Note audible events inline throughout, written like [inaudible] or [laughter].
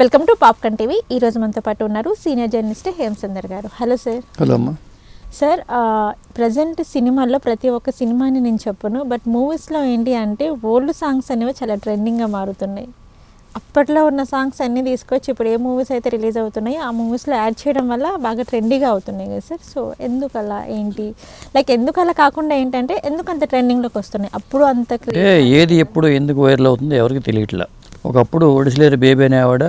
Welcome to popcorn TV. ఈ రోజు మనతో పాటు ఉన్నారు సీనియర్ జర్నలిస్ట్ హేమసుందర్ గారు. హలో సార్ హలో అమ్మా. సార్ ప్రజెంట్ సినిమాల్లో ప్రతి ఒక్క సినిమాని నేను చెప్పను బట్ మూవీస్లో ఏంటి అంటే ఓల్డ్ సాంగ్స్ అనేవి చాలా ట్రెండింగ్గా మారుతున్నాయి. అప్పట్లో ఉన్న సాంగ్స్ అన్నీ తీసుకొచ్చి ఇప్పుడు ఏ మూవీస్ అయితే రిలీజ్ అవుతున్నాయో ఆ మూవీస్లో యాడ్ చేయడం వల్ల బాగా ట్రెండీగా అవుతున్నాయి కదా సార్ సో ఎందుకు అలా ఏంటి? లైక్ ఎందుకు అలా కాకుండా ఏంటంటే ఎందుకు అంత ట్రెండింగ్లోకి వస్తున్నాయి? అప్పుడు అంత ఏది ఎప్పుడు ఎందుకు వైరల్ అవుతుందో ఎవరికి తెలియట్లా. ఒకప్పుడు ఒడిసిలేరు బేబీ అనే ఆవిడ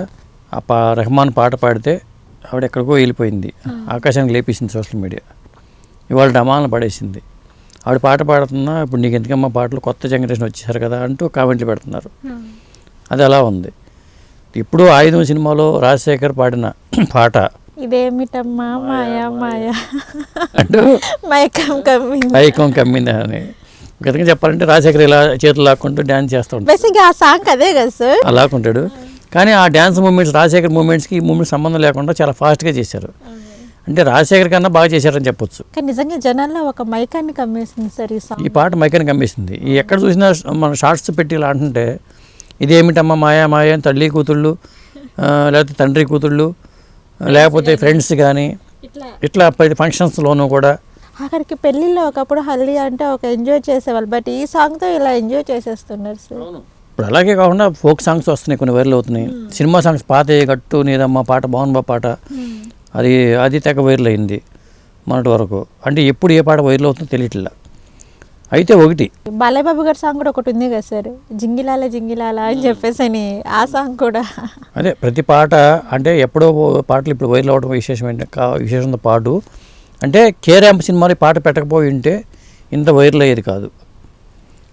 ఆ పా రెహమాన్ పాట పాడితే ఆవిడ ఎక్కడికో వెళ్ళిపోయింది. ఆకాశానికి లేపేసింది సోషల్ మీడియా. ఇవాళ డమాలను పడేసింది. ఆవిడ పాట పాడుతున్నా ఇప్పుడు నీకు ఎందుకమ్మా పాటలు కొత్త జనరేషన్ వచ్చేసారు కదా అంటూ కామెంట్లు పెడుతున్నారు. అది అలా ఉంది. ఇప్పుడు ఆయుధం సినిమాలో రాజశేఖర్ పాడిన పాట. ఇదేమిటమ్మా మాయా మాయా అంటూ మైకం కమ్మింది. పైకం కమ్మింది అని. గతంగా చెప్పాలంటే రాజశేఖర్ ఇలా చేతులు లాక్కుంటూ డ్యాన్స్ చేస్తూ ఉంటాడు. బేసిక్గా ఆ సాంగ్ అదే కదా సార్. అలా లాక్కుంటాడు. కానీ ఆ డ్యాన్స్ మూమెంట్స్ రాజశేఖర్ మూమెంట్స్కి ఈ మూమెంట్స్ సంబంధం లేకుండా చాలా ఫాస్ట్గా చేశారు. అంటే రాజశేఖర్ కన్నా బాగా చేశారని చెప్పొచ్చు. కానీ నిజంగా జనాల్లో ఒక మైకాన్ని కమ్మేసింది సార్ ఈ సాంగ్ ఈ పాట మైకని కమ్మేసింది. ఈ ఎక్కడ చూసినా మన షార్ట్స్ పెట్టి ఇలా అంటుంటే ఇదేమిటమ్మా మాయా మాయా అని తల్లి కూతుళ్ళు లేకపోతే తండ్రి కూతుళ్ళు లేకపోతే ఫ్రెండ్స్ కానీ ఇట్లా. ఇట్లా ప్రతి ఫంక్షన్స్లోనూ కూడా. అక్కడికి పెళ్ళిలో ఒకప్పుడు హల్దీ అంటే ఒక ఎంజాయ్ చేసేవాళ్ళు. బట్ ఈ సాంగ్తో ఇలా ఎంజాయ్ చేసేస్తున్నారు సార్. ఇప్పుడు అలాగే కాకుండా ఫోక్ సాంగ్స్ వస్తున్నాయి కొన్ని వైరల్ అవుతున్నాయి. సినిమా సాంగ్స్ పాత గట్టు నీదమ్మ పాట బాగుంది బా పాట. అది అది తెగ వైరల్ అయింది మొన్నటి వరకు. అంటే ఎప్పుడు ఏ పాట వైరల్ అవుతుందో తెలియట్లా. అయితే ఒకటి. బాలయ్యబాబు గారి సాంగ్ కూడా ఒకటి ఉంది కదా సార్? జింగిలాల జింగిలాల అని చెప్పేసి అని ఆ సాంగ్ కూడా. అదే ప్రతి పాట అంటే ఎప్పుడో పాటలు ఇప్పుడు వైరల్ అవడం విశేషం ఏంటంటే కా విశేషంతో పాటు. అంటే కేరాంప్ సినిమాలో పాట పెట్టకపోయి ఉంటే ఇంత వైరల్ అయ్యేది కాదు.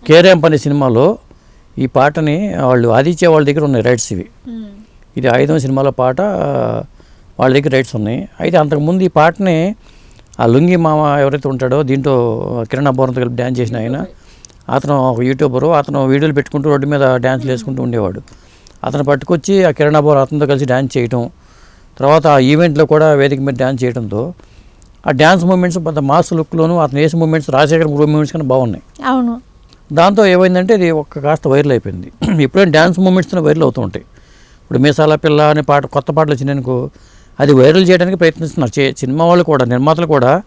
కేరాంప్ అనే సినిమాలో ఈ పాటని వాళ్ళు ఆదిత్య వాళ్ళ దగ్గర ఉన్నాయి రైట్స్ ఇవి. ఇది ఆయుధం సినిమాలో పాట వాళ్ళ దగ్గర రైట్స్ ఉన్నాయి. అయితే అంతకుముందు ఈ పాటని ఆ లుంగి మామ ఎవరైతే ఉంటాడో దీంట్లో కిరణ్ అబ్బోరంతో కలిపి డ్యాన్స్ చేసిన ఆయన అతను ఒక యూట్యూబరు అతను వీడియోలు పెట్టుకుంటూ రోడ్డు మీద డ్యాన్స్లు వేసుకుంటూ ఉండేవాడు. అతను పట్టుకొచ్చి ఆ కిరణ్ అబ్బోర్ అతనితో కలిసి డ్యాన్స్ చేయటం తర్వాత ఆ ఈవెంట్లో కూడా వేదిక మీద డ్యాన్స్ చేయడంతో ఆ డ్యాన్స్ మూమెంట్స్ కొంత మాస్ లుక్లోను అతను వేసిన మూమెంట్స్ రాజశేఖర్ మూమెంట్స్ కన్నా బాగున్నాయి. అవును. దాంతో ఏమైందంటే ఇది ఒక్క కాస్త వైరల్ అయిపోయింది. [clears throat] ఇప్పుడేం డ్యాన్స్ మూమెంట్స్తో వైరల్ అవుతూ ఉంటాయి. ఇప్పుడు మీసాల పిల్ల అనే పాట కొత్త పాటలు వచ్చినాయనుకో అది వైరల్ చేయడానికి ప్రయత్నిస్తున్నారు. చే- సినిమా వాళ్ళు కూడా నిర్మాతలు కూడా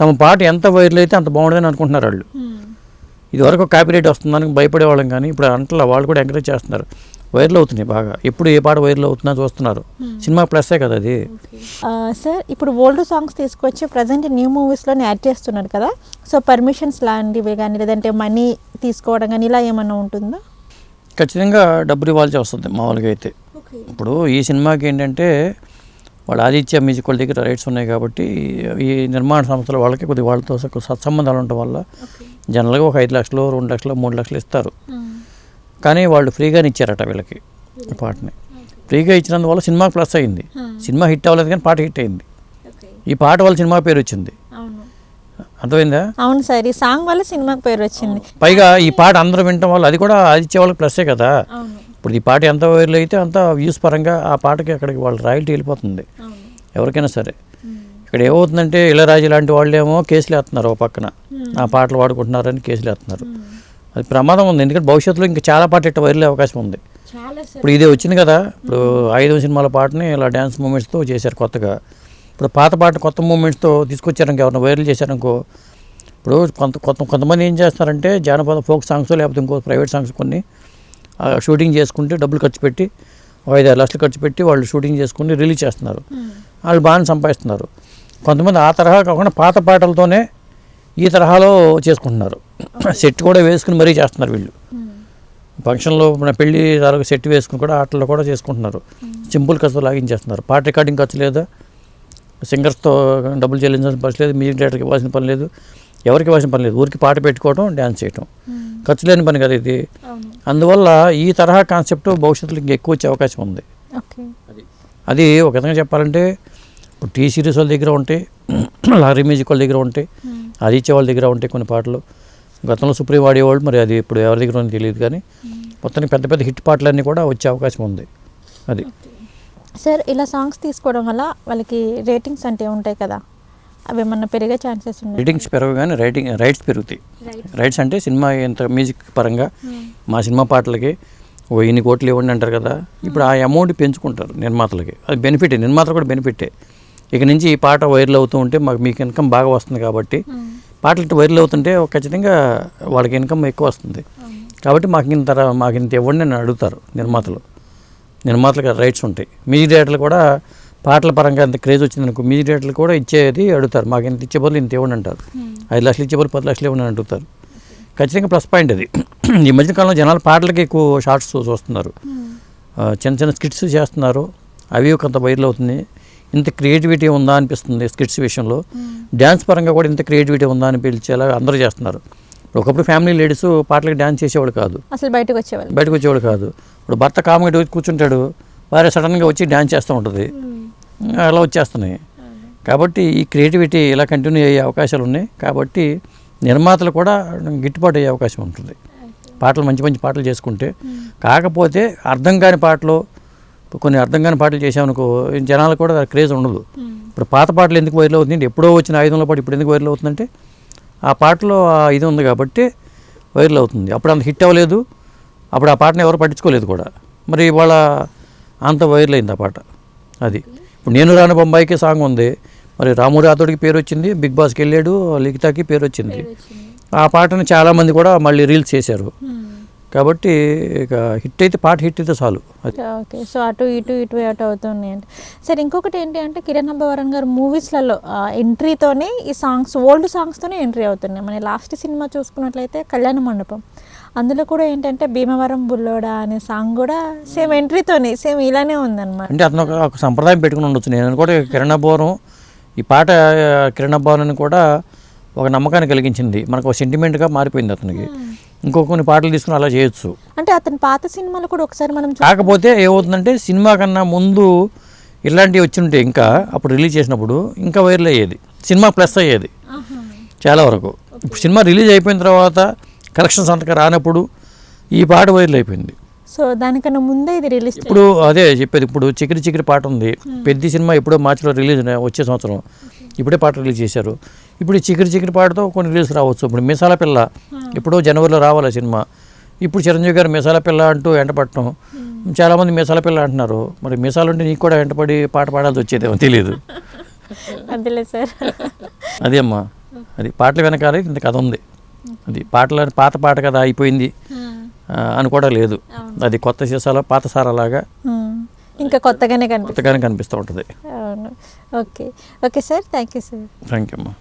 తమ పాట ఎంత వైరల్ అయితే అంత బాగుంటుందని అనుకుంటున్నారు వాళ్ళు. ఇదివరకు కాపీరైట్ వస్తుందని భయపడేవాళ్ళం కానీ ఇప్పుడు అంటలా వాళ్ళు కూడా ఎంకరేజ్ చేస్తున్నారు. వైరల్ అవుతున్నాయి బాగా. ఎప్పుడు ఏ పాట వైరల్ అవుతుందో చూస్తున్నారు. సినిమా ప్లస్సే కదా అది. సార్ ఇప్పుడు ఓల్డ్ సాంగ్స్ తీసుకొచ్చి ప్రజెంట్ న్యూ మూవీస్లోనే యాడ్ చేస్తున్నారు కదా. సో పర్మిషన్స్ లాంటివి కానీ లేదంటే మనీ తీసుకోవడం కానీ ఇలా ఏమన్నా ఉంటుందా? ఖచ్చితంగా డబ్బులు ఇవ్వాల్సి వస్తుంది మామూలుగా అయితే. ఇప్పుడు ఈ సినిమాకి ఏంటంటే వాళ్ళు ఆదిత్య మ్యూజిక్ వాళ్ళ దగ్గర రైట్స్ ఉన్నాయి కాబట్టి ఈ నిర్మాణ సంస్థల వాళ్ళకి కొద్ది వాళ్ళతో సత్సంబంధాలు ఉండటం వల్ల జనరల్గా ఒక ఐదు లక్షలు రెండు లక్షలు మూడు లక్షలు ఇస్తారు. కానీ వాళ్ళు ఫ్రీగానే ఇచ్చారట వీళ్ళకి ఈ పాటని. ఫ్రీగా ఇచ్చినందువల్ల సినిమా ప్లస్ అయింది. సినిమా హిట్ అవ్వలేదు కానీ పాట హిట్ అయింది. ఈ పాట వల్ల సినిమా పేరు వచ్చింది. అర్థమైందా? అవును సార్ ఈ సాంగ్ వల్ల సినిమాకి పేరు వచ్చింది. పైగా ఈ పాట అందరూ వినటం వల్ల అది కూడా ఆదిత్య వాళ్ళకి ప్లస్సే కదా. ఇప్పుడు ఈ పాట ఎంత వైరల్ అయితే అంత వ్యూస్ పరంగా ఆ పాటకి అక్కడికి వాళ్ళ రాయల్టీ వెళ్ళిపోతుంది. ఎవరికైనా సరే. ఇక్కడ ఏమవుతుందంటే ఇళరాజు లాంటి వాళ్ళేమో కేసులు వేస్తున్నారు ఒక పక్కన. ఆ పాటలు వాడుకుంటున్నారని కేసులు వేస్తున్నారు. అది ప్రమాదం ఉంది. ఎందుకంటే భవిష్యత్తులో ఇంకా చాలా పాటలు ఇట్లా వైరల్ అవకాశం ఉంది. ఇప్పుడు ఇదే వచ్చింది కదా. ఇప్పుడు ఐదు సినిమాల పాటని ఇలా డ్యాన్స్ మూమెంట్స్తో చేశారు కొత్తగా. ఇప్పుడు పాత పాట కొత్త మూమెంట్స్తో తీసుకొచ్చారనుకో ఎవరైనా వైరల్ చేశారనుకో ఇప్పుడు కొంత కొంత కొంతమంది ఏం చేస్తారంటే జానపద ఫోక్ సాంగ్స్ లేకపోతే ఇంకో ప్రైవేట్ సాంగ్స్ కొన్ని షూటింగ్ చేసుకుంటే డబ్బులు ఖర్చు పెట్టి ఒక ఐదు ఆరు లక్షలు ఖర్చు పెట్టి వాళ్ళు షూటింగ్ చేసుకుని రిలీజ్ చేస్తున్నారు. వాళ్ళు బాగానే సంపాదిస్తున్నారు. కొంతమంది ఆ తరహా కాకుండా పాత పాటలతోనే ఈ తరహాలో చేసుకుంటున్నారు. సెట్ కూడా వేసుకుని మరీ చేస్తున్నారు వీళ్ళు. ఫంక్షన్లో మన పెళ్ళి తరగతి సెట్ వేసుకుని కూడా ఆటల్లో కూడా చేసుకుంటున్నారు. సింపుల్ ఖర్చు లాగించేస్తున్నారు. పాట రికార్డింగ్ ఖర్చు లేదా? సింగర్స్తో డబ్బులు చెల్లించాల్సిన పని లేదు మ్యూజిక్ డైరెక్టర్కి ఇవ్వాల్సిన పని లేదు ఎవరికి ఇవ్వాల్సిన పని లేదు. ఊరికి పాట పెట్టుకోవడం డ్యాన్స్ చేయటం. ఖర్చు లేని పని కదా ఇది. అందువల్ల ఈ తరహా కాన్సెప్ట్ భవిష్యత్తులో ఇంకా ఎక్కువ వచ్చే అవకాశం ఉంది. ఓకే. అది. ఒక విధంగా చెప్పాలంటే ఇప్పుడు టీ సిరీస్ వాళ్ళ దగ్గర ఉంటాయి [clears throat] లారీ మ్యూజిక్ వాళ్ళ దగ్గర ఉంటాయి ఆదిత్య వాళ్ళ దగ్గర ఉంటాయి కొన్ని పాటలు. గతంలో సుప్రీం వాడేవాళ్ళు మరి అది ఇప్పుడు ఎవరి దగ్గర ఉందో తెలియదు కానీ మొత్తానికి పెద్ద పెద్ద హిట్ పాటలన్నీ కూడా వచ్చే అవకాశం ఉంది. అది. సార్ ఇలా సాంగ్స్ తీసుకోవడం వల్ల వాళ్ళకి రేటింగ్స్ అంటే ఉంటాయి కదా అవి ఏమన్నా పెరిగే ఛాన్సెస్ ఉన్నాయి? రీడింగ్స్ పెరగగానే రైటింగ్ రైట్స్ పెరుగుతాయి. రైట్స్ అంటే సినిమా ఎంత మ్యూజిక్ పరంగా మా సినిమా పాటలకి ఓ ఇన్ని కోట్లు ఇవ్వండి అంటారు కదా ఇప్పుడు ఆ అమౌంట్ పెంచుకుంటారు నిర్మాతలకి. అది బెనిఫిట్ నిర్మాతలు కూడా బెనిఫిటే ఇక నుంచి ఈ పాట వైరల్ అవుతూ ఉంటే మాకు మీకు ఇన్కమ్ బాగా వస్తుంది కాబట్టి పాటలు వైరల్ అవుతుంటే ఖచ్చితంగా వాళ్ళకి ఇన్కమ్ ఎక్కువ వస్తుంది. కాబట్టి మాకు ఇంత మాకు ఇంత ఇవ్వండి అని అడుగుతారు నిర్మాతలు. నిర్మాతలకు రైట్స్ ఉంటాయి. మ్యూజిక్ డైరెక్టర్లు కూడా పాటల పరంగా అంత క్రేజ్ వచ్చిందనుకో మ్యూజిక్ డైరెక్టర్లు కూడా ఇచ్చేది అడుగుతారు. మాకు ఇంత ఇచ్చే బదులు ఇంత ఇవ్వండి అంటారు. ఐదు లక్షలు ఇచ్చే బదులు పది లక్షలు ఇవ్వండి అని అడుగుతారు. ఖచ్చితంగా ప్లస్ పాయింట్ అది. [clears throat] ఈ మధ్యకాలంలో జనాలు పాటలకి ఎక్కువ షార్ట్స్ చూస్తున్నారు. ఆ, చిన్న చిన్న స్కిట్స్ చేస్తున్నారు. అవి కొంత వైరల్ అవుతుంది ఇంత క్రియేటివిటీ ఉందా అనిపిస్తుంది స్కిట్స్ విషయంలో. డ్యాన్స్ పరంగా కూడా ఇంత క్రియేటివిటీ ఉందా అని పిలిచేలా అందరూ చేస్తున్నారు. ఒకప్పుడు ఫ్యామిలీ లేడీస్ పాటలకి డ్యాన్స్ చేసేవాడు కాదు. అసలు బయటకు వచ్చేవాళ్ళు. బయటకు వచ్చేవాడు కాదు. ఇప్పుడు భర్త కామెడీ కూర్చుంటాడు భార్య సడన్గా వచ్చి డ్యాన్స్ చేస్తూ ఉంటుంది. అలా వచ్చేస్తున్నాయి. కాబట్టి ఈ క్రియేటివిటీ ఇలా కంటిన్యూ అయ్యే అవకాశాలు ఉన్నాయి. కాబట్టి నిర్మాతలు కూడా గిట్టుబాటు అయ్యే అవకాశం ఉంటుంది. పాటలు మంచి మంచి పాటలు చేసుకుంటే కాకపోతే అర్థం కాని పాటలు కొన్ని అర్థం కాని పాటలు చేసామనుకో జనాలు కూడా క్రేజ్ ఉండదు. ఇప్పుడు పాత పాటలు ఎందుకు వైరల్ అవుతుంది ఎప్పుడో వచ్చిన ఐదంలో పాటు ఇప్పుడు ఎందుకు వైరల్ అవుతుందంటే ఆ పాటలో ఆ ఇది ఉంది కాబట్టి వైరల్ అవుతుంది. అప్పుడు అంత హిట్ అవ్వలేదు. అప్పుడు ఆ పాటను ఎవరు పట్టించుకోలేదు కూడా. మరి ఇవాళ అంత వైరల్ అయింది ఆ పాట. అది. ఇప్పుడు నేను రాను బొంబాయికి సాంగ్ ఉంది. మరి రాము రాథోడికి పేరు వచ్చింది. బిగ్ బాస్కి వెళ్ళాడు. లిఖితాకి పేరు వచ్చింది. ఆ పాటను చాలామంది కూడా మళ్ళీ రీల్స్ చేశారు. కాబట్టి ఇక హిట్ అయితే పాట హిట్ అయితే చాలు. ఓకే సో అటు ఇటు ఇటు అటు అవుతున్నాయండి సరే ఇంకొకటి ఏంటి అంటే కిరణ్ అబ్బవరం గారు మూవీస్లలో ఎంట్రీతోనే ఈ సాంగ్స్ ఓల్డ్ సాంగ్స్తోనే ఎంట్రీ అవుతున్నాయి. మన లాస్ట్ సినిమా చూసుకున్నట్లయితే కళ్యాణ మండపం. అందులో కూడా ఏంటంటే భీమవరం బుల్లోడా అనే సాంగ్ కూడా సేమ్ ఎంట్రీతోనే సేమ్ ఇలానే ఉందన్నమాట. అంటే అతను ఒక సంప్రదాయం పెట్టుకుని ఉండొచ్చు. నేను కూడా కిరణభావరం ఈ పాట కిరణభావనాన్ని కూడా ఒక నమ్మకాన్ని కలిగించింది. మనకు ఒక సెంటిమెంట్గా మారిపోయింది అతనికి. ఇంకో కొన్ని పాటలు తీసుకుని అలా చేయొచ్చు. అంటే అతని పాత సినిమాలు కూడా ఒకసారి మనం కాకపోతే ఏమవుతుందంటే సినిమా కన్నా ముందు ఇలాంటివి వచ్చి ఉంటే ఇంకా అప్పుడు రిలీజ్ చేసినప్పుడు ఇంకా వైరల్ అయ్యేది. సినిమా ప్లస్ అయ్యేది. చాలా వరకు. ఇప్పుడు సినిమా రిలీజ్ అయిపోయిన తర్వాత కలెక్షన్స్ అంతగా రానప్పుడు ఈ పాట వైరల్ అయిపోయింది. సో దానికన్నా ముందే ఇది రిలీజ్ ఇప్పుడు అదే చెప్పేది. ఇప్పుడు చికిరి చికిరి పాట ఉంది. పెద్ద సినిమా ఎప్పుడో మార్చిలో రిలీజ్ వచ్చే సంవత్సరం. ఇప్పుడే పాట రిలీజ్ చేశారు. ఇప్పుడు ఈ చికిరి చికిరి పాటతో కొన్ని రిలీజ్ రావచ్చు. ఇప్పుడు మిసాల పిల్ల ఎప్పుడో జనవరిలో రావాలి ఆ సినిమా. ఇప్పుడు చిరంజీవి గారు మిసాల పిల్ల అంటూ వెంటపడటం. చాలామంది మిసాల పిల్ల అంటున్నారు. మరి మిసాలు ఉంటే నీకు కూడా వెంటపడి పాట పాడాల్సి వచ్చేదేమో తెలియదు [laughs] సార్. అదే అమ్మా. అది పాటల వెనకాల ఇంత కథ ఉంది. అది పాటల పాత పాట కదా అయిపోయింది. అని కూడా లేదు. అది కొత్త సీసాలో పాత సారాలాగా. ఇంకా కొత్తగానే కొత్తగానే కనిపిస్తూ ఉంటుంది. అవును. Okay. Okay sir. Thank you sir. Thank you అమ్మా.